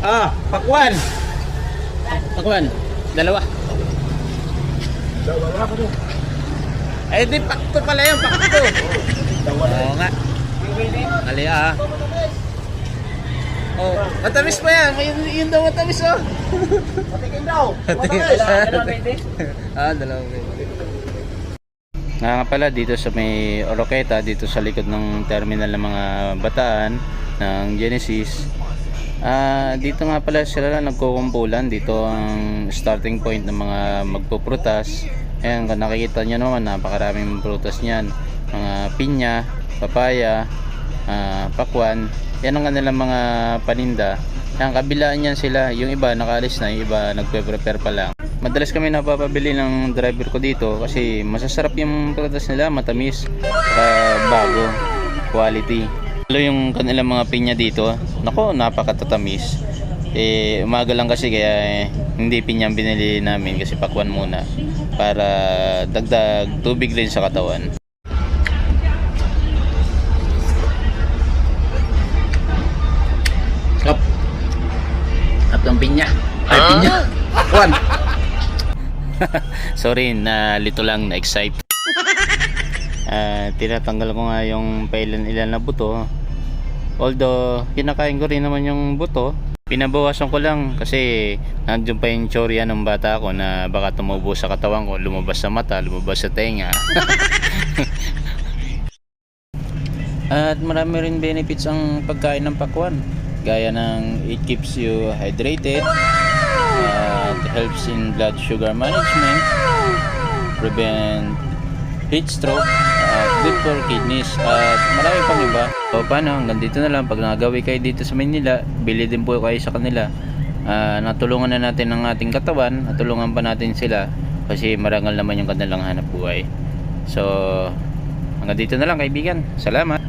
Ah, pakwan. Pakwan. Dalawa. Wala ko doon. Eh di pakto pala yun, pakto. Oo nga. Mali ah. Oh, matamis pa yan. Yun, yun daw matamis oh. Patikin daw. ah, dalawang pwede. Nga nga pala dito sa may Oroqueta, dito sa likod ng terminal ng mga bataan ng Genesis. Ah, dito nga pala sila nagkukumpulan. Dito ang starting point ng mga magpuprutas. Ayan, kung nakikita nyo naman, napakaraming prutas niyan. Mga pinya, papaya, ah, pakwan. Yan ang kanilang mga paninda. Ang kabilaan yan sila, yung iba nakaalis na, yung iba nagpe-prepare pa lang. Madalas kami napapabili ng driver ko dito kasi masasarap yung prutas nila, matamis, saka bago, quality. Lalo yung kanilang mga pinya dito, nako napakatatamis. Eh, umaga lang kasi kaya eh, hindi pinya ang binili namin kasi pakwan muna para dagdag tubig rin sa katawan. Kap. At ang pinya. Ay, pinya. Juan. Sorry, na lito lang na excite. Ah, tinatanggal ko nga yung pailan-ilan na buto. Although, kinakain ko rin naman yung buto. Pinabawasan ko lang kasi nandiyon pa yung tsorya ng bata ko na baka tumubo sa katawan ko, lumabas sa mata, lumabas sa tenga. At marami rin benefits ang pagkain ng pakwan. Gaya ng it keeps you hydrated, at helps in blood sugar management, prevent heat stroke, for kidneys, at marami pang iba. O paano, hanggang dito na lang. Pag nagawi kayo dito sa Manila, bili din po kayo sa kanila. Ah, natulungan na natin ang ating katawan, natulungan pa natin sila kasi marangal naman yung kanilang hanap buhay. So, hanggang dito na lang kaibigan. Salamat!